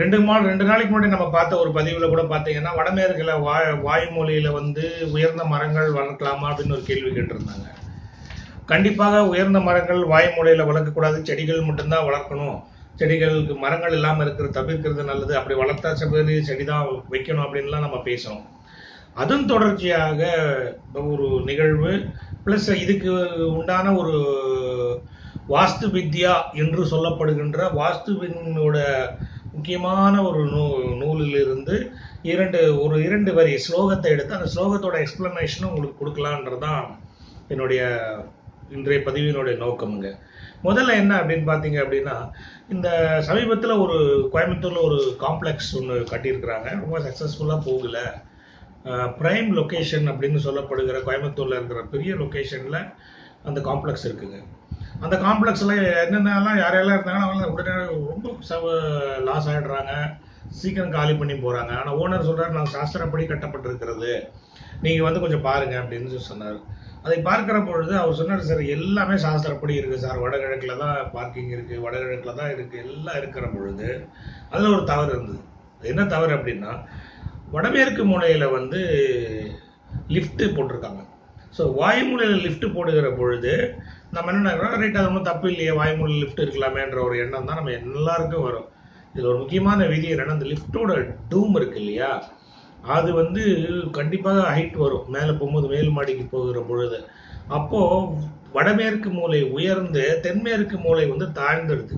ரெண்டு மா ரெண்டு நாளைக்கு முன்னாடி நம்ம பார்த்த ஒரு பதிவில் கூட பாத்தீங்கன்னா வடமேற்குல வாய் வாய்மொழியில வந்து உயர்ந்த மரங்கள் வளர்க்கலாமா அப்படின்னு ஒரு கேள்வி கேட்டிருந்தாங்க. கண்டிப்பாக உயர்ந்த மரங்கள் வாய்மொழியில வளர்க்கக்கூடாது. செடிகள் மட்டும்தான் வளர்க்கணும். செடிகளுக்கு மரங்கள் இல்லாமல் இருக்கிறது தவிர்க்கிறது நல்லது. அப்படி வளர்த்தா செடி செடி தான் வைக்கணும் அப்படின்லாம் நம்ம பேசுகிறோம் அதன் தொடர்ச்சியாக ஒரு நிகழ்வு ப்ளஸ் இதுக்கு உண்டான ஒரு வாஸ்து வித்யா என்று சொல்லப்படுகின்ற வாஸ்துவினோட முக்கியமான ஒரு நூ நூலிலிருந்து இரண்டு ஒரு இரண்டு வரி ஸ்லோகத்தை எடுத்து அந்த ஸ்லோகத்தோட எக்ஸ்பிளனேஷனும் உங்களுக்கு கொடுக்கலான்றது தான் என்னுடைய இன்றைய பதிவினுடைய நோக்கமுங்க. முதல்ல என்ன அப்படின்னு பார்த்தீங்க அப்படின்னா இந்த சமீபத்தில் ஒரு கோயம்புத்தூரில் ஒரு காம்ப்ளெக்ஸ் ஒன்று கட்டியிருக்கிறாங்க. ரொம்ப சக்ஸஸ்ஃபுல்லாக போகல. ப்ரைம் லொக்கேஷன் அப்படின்னு சொல்லப்படுகிற கோயம்புத்தூரில் இருக்கிற பெரிய லொக்கேஷனில் அந்த காம்ப்ளெக்ஸ் இருக்குங்க. அந்த காம்ப்ளெக்ஸில் என்னென்னலாம் யாரெல்லாம் இருந்தாங்கன்னா அவங்க உடனே ரொம்ப சவ லாஸ் ஆகிடுறாங்க சீக்கிரம் காலி பண்ணி போகிறாங்க ஆனால் ஓனர் சொல்கிறார் நான் சாஸ்திரப்படி கட்டப்பட்டிருக்கிறது. நீங்கள் வந்து கொஞ்சம் பாருங்கள் அப்படின்னு சொல்லி சொன்னார். அதை பார்க்கிற பொழுது அவர் சொன்னார் சார் எல்லாமே சாஸ்திரப்படி இருக்குது சார். வடகிழக்கில் தான் பார்க்கிங் இருக்குது வடகிழக்கில் தான் இருக்குது எல்லாம் இருக்கிற பொழுது அதில் ஒரு தவறு இருந்தது. என்ன தவறு அப்படின்னா வடமேற்கு மூலையில் வந்து லிஃப்ட்டு போட்டிருக்காங்க. ஸோ வாயுமூலையில் லிஃப்ட்டு போடுகிற பொழுது நம்ம என்ன நினைக்கிறோம்? ரைட் அது ஒன்றும் தப்பு இல்லையே. வாய்மொழி லிஃப்ட் இருக்கலாமேன்ற ஒரு எண்ணம் தான் நம்ம எல்லாருக்கும் வரும். இதில் ஒரு முக்கியமான விதி என்னென்னா அந்த லிஃப்ட்டோட டூம் இருக்கு இல்லையா? அது வந்து கண்டிப்பாக ஹைட் வரும். மேலே போகும்போது மேல் மாடிக்கு போகிற பொழுது. அப்போது வடமேற்கு மூலை உயர்ந்து தென்மேற்கு மூலை வந்து தாழ்ந்துடுது.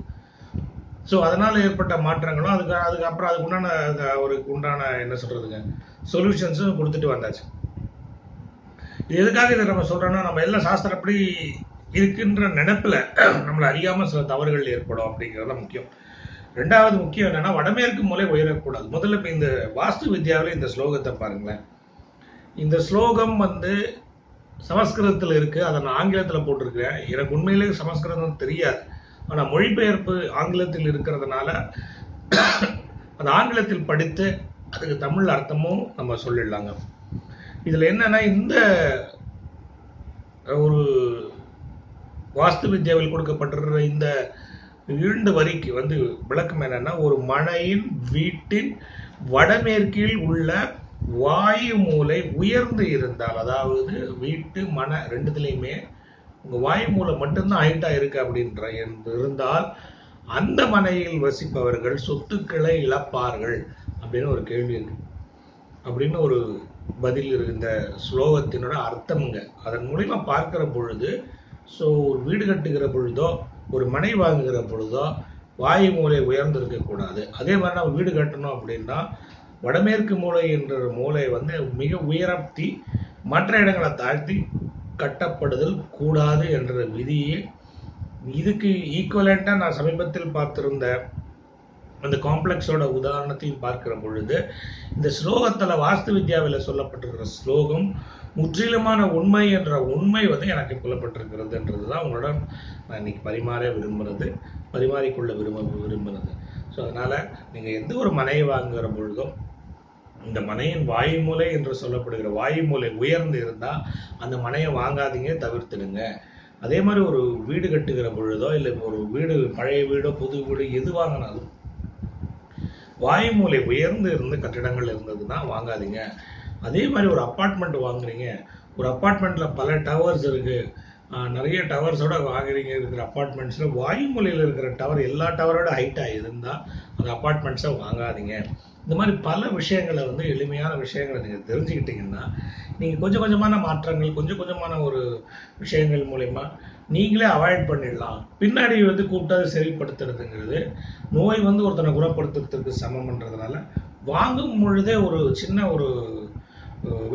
ஸோ அதனால் ஏற்பட்ட மாற்றங்களும் அதுக்கு அதுக்கப்புறம் அதுக்கு உண்டான அவருக்கு உண்டான என்ன சொல்கிறதுங்க சொல்யூஷன்ஸும் கொடுத்துட்டு வந்தாச்சு. எதுக்காக இதை நம்ம சொல்கிறோன்னா நம்ம எல்லாம் சாஸ்திரப்படி இருக்குன்ற நினப்பில் நம்மளை அறியாமல் சில தவறுகள் ஏற்படும் அப்படிங்கிறது தான் முக்கியம். ரெண்டாவது முக்கியம் என்னன்னா வடமேற்கு மூலை உயரக்கூடாது. முதல்ல இப்போ இந்த வாஸ்து வித்யாவில் இந்த ஸ்லோகத்தை பாருங்களேன். இந்த ஸ்லோகம் வந்து சமஸ்கிருதத்தில் இருக்குது அதை நான் ஆங்கிலத்தில் போட்டிருக்கிறேன். எனக்கு உண்மையிலேயே சமஸ்கிருதம் தெரியாது. ஆனால் மொழிபெயர்ப்பு ஆங்கிலத்தில் இருக்கிறதுனால அது ஆங்கிலத்தில் படித்து அதுக்கு தமிழ் அர்த்தமும் நம்ம சொல்லிடலாங்க. இதில் என்னன்னா இந்த ஒரு வாஸ்து வித்யாவில் கொடுக்கப்பட்டிருக்கிற இந்த இரண்டு வரிக்கு வந்து விளக்கம் என்னன்னா ஒரு மனையின் வீட்டின் வடமேற்கில் உள்ள வாயு மூலை உயர்ந்து இருந்தால் அதாவது வீட்டு மன ரெண்டுத்துலேயுமே உங்கள் வாயு மூலை மட்டும்தான் ஹைட்டாக இருக்கு அப்படின்ற இருந்தால் அந்த மனையில் வசிப்பவர்கள் சொத்துக்களை இழப்பார்கள் அப்படின்னு ஒரு கேள்வி இருக்கு. அப்படின்னு ஒரு பதில் இந்த ஸ்லோகத்தினோட அர்த்தம்ங்க. அதன் மூலிமா பார்க்கிற பொழுது ஸோ ஒரு வீடு கட்டுகிற பொழுதோ ஒரு மனை வாங்குகிற பொழுதோ வாயு மூலை உயர்ந்திருக்கக்கூடாது. அதே மாதிரி நம்ம வீடு கட்டணும் அப்படின்னா வடமேற்கு மூலை என்ற மூலை வந்து மிக உயர்த்தி மற்ற இடங்களை தாழ்த்தி கட்டப்படுதல் கூடாது என்ற விதியை இதுக்கு ஈக்குவலண்ட்டாக நான் சமீபத்தில் பார்த்திருந்த அந்த காம்ப்ளெக்ஸோட உதாரணத்தையும் பார்க்கிற பொழுது இந்த ஸ்லோகத்தில் வாஸ்து வித்யாவில் சொல்லப்பட்டிருக்கிற ஸ்லோகம் முற்றிலுமான உண்மை என்ற உண்மை வந்து எனக்கு புலப்பட்டிருக்கிறதுன்றது தான் உங்களுடன் நான் இன்னைக்கு பரிமாற விரும்புகிறது பரிமாறிக்கொள்ள விரும்ப விரும்புகிறது ஸோ அதனால் நீங்கள் எந்த ஒரு மனையை வாங்குகிற பொழுதும் இந்த மனையின் வாயுமூலை என்று சொல்லப்படுகிற வாயுமூலை உயர்ந்து இருந்தால் அந்த மனையை வாங்காதீங்க தவிர்த்துடுங்க. அதே மாதிரி ஒரு வீடு கட்டுகிற பொழுதோ இல்லை ஒரு வீடு பழைய வீடோ புது வீடு எது வாங்கினாலும் வாய்மூலை உயர்ந்து இருந்து கட்டிடங்கள் இருந்ததுன்னா வாங்காதீங்க. அதே மாதிரி ஒரு அப்பார்ட்மெண்ட் வாங்குறீங்க. ஒரு அப்பார்ட்மெண்ட்டில் பல டவர்ஸ் இருக்குது நிறைய டவர்ஸோட வாங்குறீங்க இருக்கிற அப்பார்ட்மெண்ட்ஸில் வாய்மூலையில் இருக்கிற டவர் எல்லா டவரோட ஹைட்டாக இருந்தால் அந்த அப்பார்ட்மெண்ட்ஸை வாங்காதீங்க. இந்த மாதிரி பல விஷயங்களை வந்து எளிமையான விஷயங்களை நீங்கள் தெரிஞ்சுக்கிட்டீங்கன்னா நீங்கள் கொஞ்சம் கொஞ்சமான மாற்றங்கள் கொஞ்சம் கொஞ்சமான ஒரு விஷயங்கள் மூலயமா நீங்களே அவாய்ட் பண்ணிடலாம். பின்னாடி வந்து கூப்பிட்டா சரிப்படுத்துறதுங்கிறது நோய் வந்து ஒருத்தனை குணப்படுத்துறதுக்கு சமம்ன்றதுனால வாங்கும் பொழுதே ஒரு சின்ன ஒரு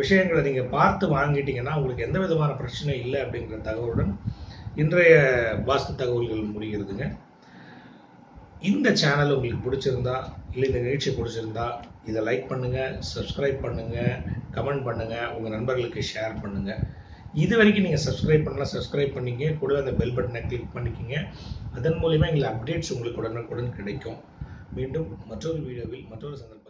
விஷயங்களை நீங்கள் பார்த்து வாங்கிட்டீங்கன்னா உங்களுக்கு எந்த விதமான பிரச்சனை இல்லை அப்படிங்கிற தகவலுடன் இன்றைய வாஸ்து தகவல்கள் முடிகிறதுங்க. இந்த சேனல் உங்களுக்கு பிடிச்சிருந்தா இல்லை இந்த நிகழ்ச்சி பிடிச்சிருந்தா இதை லைக் பண்ணுங்கள் சப்ஸ்கிரைப் பண்ணுங்கள் கமெண்ட் பண்ணுங்கள் உங்கள் நண்பர்களுக்கு ஷேர் பண்ணுங்கள் இது வரைக்கும் நீங்கள் சப்ஸ்கிரைப் பண்ணலாம் சப்ஸ்கிரைப் பண்ணிங்க கூட அந்த பெல் பட்டனை கிளிக் பண்ணிக்கிங்க. அதன் மூலிமா எங்களை அப்டேட்ஸ் உங்களுக்கு உடனுக்குடன் கிடைக்கும். மீண்டும் மற்றொரு வீடியோவில் மற்றொரு சந்தர்ப்பம்